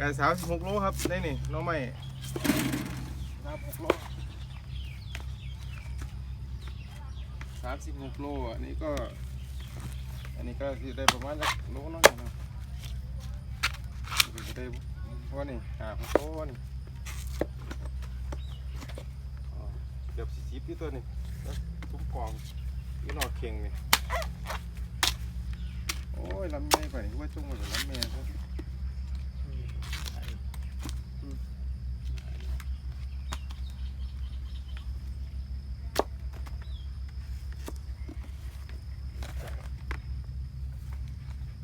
ไก่สามสิบหกโลครับได้นี่น้องใหม่สามหกโลสามสิบหกโลอันนี้ก็ อันนี้ก็สิได้ประมาณสักโลน้อยนะสิได้เพราะว่านี่หาหกโลนี่อ๋อเกือบสี่สิบที่ตัวนี่แล้วซุ้มกองนี่นอเข่งนี่โอ้ยลำไยไปนี่ว่าจุ่งไปลำแม่ครับ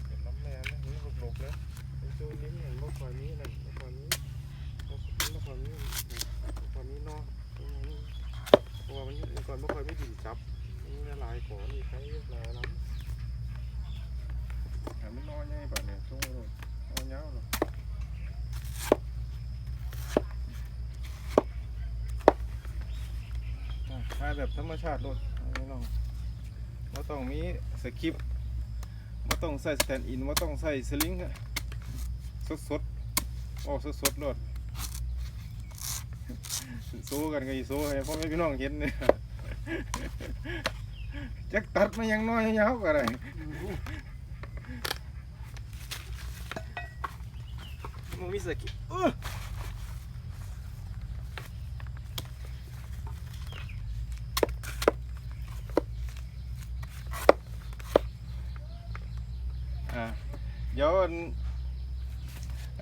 เห็นน้ำแม่นะนี่หลบๆแล้วไอ้ตัว นี้เห็นว่าคอยนี้นั่นว่าคอยนี้ว่าคอยนี้ว่าคอยนี้เนาะตรงนี้เพราะว่ามันก่อนว่าคอยไม่ดีจับนี่ละลายก่อนนี่ใช้ลายล้ำแถมมันน้อยง่ป่ะเนี่ยช่วงนี้น้อยเงาเนาะอะถ่ายแบบธรรมชาติรถไม่ต้องว่าต้องมีสคริปต์ว่าต้องใส่สแตนด์อินว่าต้องใส่สลิงสดๆ โอ้สดสดๆรถสู้กันก็อีสู้ให้พ่อแม่พี่น้องเห็นเนี่ยจักตัดมายังน้อยยาวก็ได้มึงมีสกิเอออ่าเดี๋ยวอัน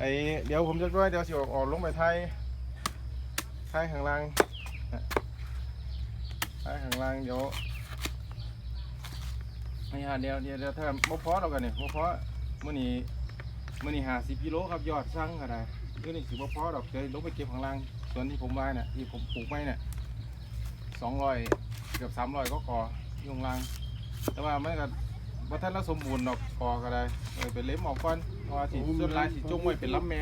ไอเดี๋ยวผมจะด้วยเดี๋ยวสิออกออกลงไปไทยไทยข้างล่างไทยข้างล่างเดี๋ยวไม่ฮะเดี๋ยวเดี๋ยวเดี๋ยวถ้าบ่พอเรากันเนี่ยบ่พอมื้อนี้มื้อนี้หาสิบกิโลครับยอดสั่งก็ได้เดี๋ยวนี้สิบ่พอดอกเดี๋ยวลงไปเก็บข้างล่างส่วนที่ผมไว้น่ะที่ผมปลูกไว้เนี่ยสองร้อยเกือบสามร้อยก็กออยู่งล่าง แต่ว่าไมันก็บ่ทันละสมบูรณ์ดอกกอก็ได้เออไปเล็มออกก่อน พราะว่าสิส่วนหลายสิจงไว้เป็นลำแม่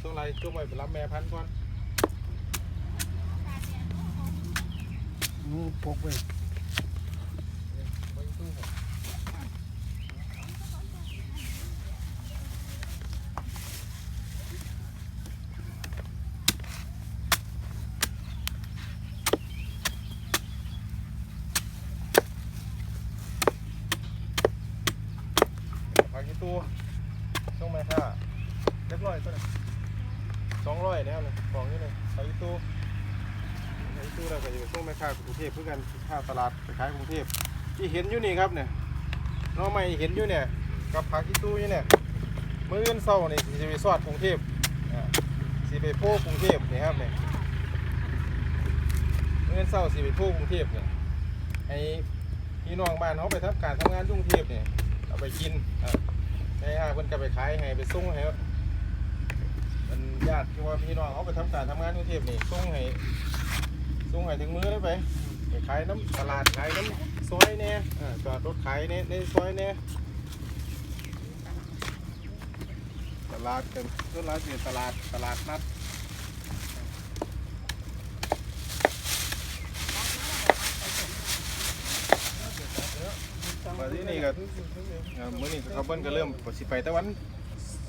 ส่วนหลายจงไว้เป็นลำแม่พันธุ์ก่อนนี่พกไปผักอี ตู้ส่งแม่ค่าเรียบร้อยตัวนึงสองร้อยแล้วนะกล่องนี้เลยผักอีตู้ผักอีตู้เราก็จะส่ช่วงแม่ค่ากรุงเทพเพื่อกันค่าตลาดไปขายกรุงเทพที่เห็นอยู่นี่ครับเนี่ยน้องใหม่เห็นอยู่เนี่ยกับผักอีตู้อยู่เนี่ยมื้ออื่นเช้านี่สิไปสอดกรุงเทพสิไปโพกรุงเทพนี่ครับเนี่ยมื้ออื่นเช้าสิไปโพกรุงเทพเนี่ยให้พี่น้องบ้านเขาไปทำการทำงานกรุงเทพเนี่ยเอาไปกินอะ ให้อาเพิ่นก็ไปขายให้ไปส่งให้มันญาติที่ว่าพี่น้องเขาไปทำการทำงานกรุงเทพนี่ส่งให้ส่งให้ถึงมือเลยไปไปขายน้ำตลาดขายน้ำซอยเน่อ่ยจอดรถขายในในซอยเนี่ยตลาดกันตลาดเป็นตลาดตลาดนัด มาที่นี่ก็เอ่อมื้อนี้ก็เขาเบิ้นก็เริ่มสิไปแต่วัน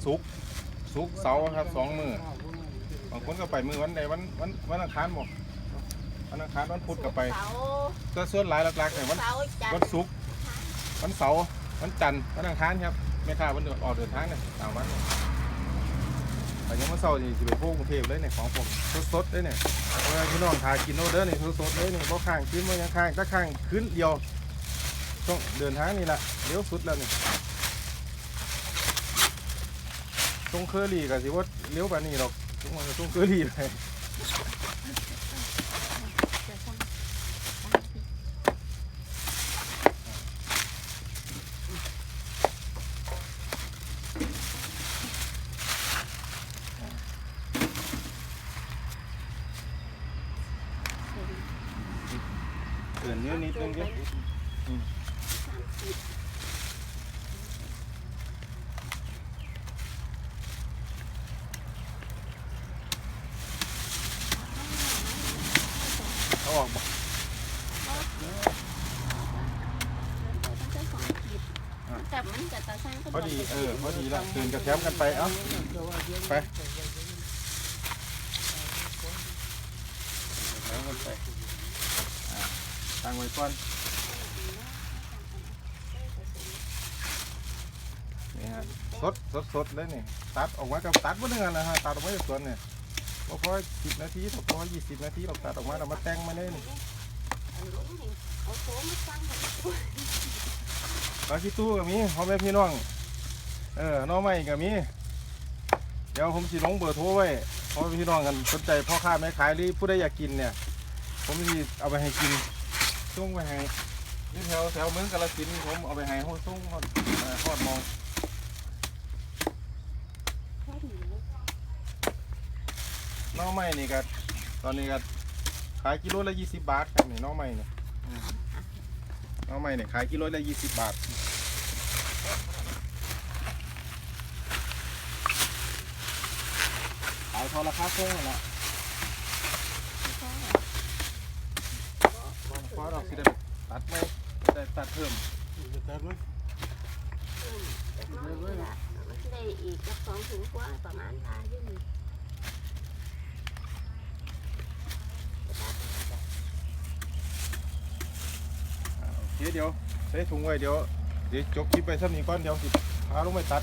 ศุกร์ศุกร์เสาร์ครับสองมื้อบางคนก็ไปมื้อวันใดวันวันวันอังคารบ่วันอังคารวันพุธก็ไป เสาร์ก็ส่วนหลายหลักๆเนี่ยวัน เสาร์จันวันศุกร์วันเสาร์วันจันทร์วันอังคารครับแม่ค้าวันเดินออกเดินทางเนี่ยสามวันแต่ยังวันเสาร์นี่สิไปพวกกรุงเทพเลยเนี่ยของผมสดๆเลยเนี่ยเพราะว่าพี่น้องทากินโนเด้อนี่สดๆเลยนี่บ่ข้างขึ้นบ่ยังข้างถ้าข้างขึ้นเดียว ต้องเดินทางนี่แหละเลี้ยวสุดแล้วนี่ตรงเคอรี่ก็สิว่าเลี้ยวไปนี่หรอกตรงมันตรงเคอรี่ไปเตือนเยอะนิดนึงเยอะเอาออกบ่ แต่มันจะตาสร้างก็พอดีเออพอดีละเดินกระแทมกันไปเอ้าไปแถมกันไปอ่าตั้งไว้ก่อนนี่ฮะสดสดสดเลยนี่ตัดออกมากับตัดมาหนึ่งอันนะฮะตัดออกมาจากสวนเนี่ยบ่พอสิบนาทีบ่พอยี่สิบนาทีเราตัดออกมาเรามาแต่งมาเลยนี่ ปลาขี้ตู้ก็มีพ่อแม่พี่น้อง เออน้องใหม่ก็มี เดี๋ยวผมสิลงเบอร์โทรไว้พ่อแม่พี่น้องกันสนใจพ่อค้าแม่ขายหรือผู้ใดอยากกินเนี่ย ผมสิเอาไปให้กินส่งไปให้นี่แถวแถวเมืองกาฬสินธุ์ผมเอาไปให้ฮอดส่งฮอดเอ่อฮอดมองแค่นี้หน้องใหม่นี่ก็ตอนนี้ก็ขายกิโลละยี่สิบบาทครับนี่น้องใหม่เนี่ยอืม น้องใหม่เนี่ยขายกิโลละยี่สิบบาทขายพอราคาส่งนั่นแหละเพราะเราสิได้ตัดไหมได้ตัดเพิ่มแต่น้อยนี่ละมันจะได้อีกสักสองถุงกว่าประมาณลาอยู่นี่ เคเดี๋ยวใส่ถุงไว้เดี๋ยวเดี๋ยวจบคลิปไปสักนี้ก่อนเดี๋ยวสิพาลงไปตัด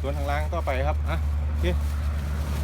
สวนทางล่างต่อไปครับอะโอเค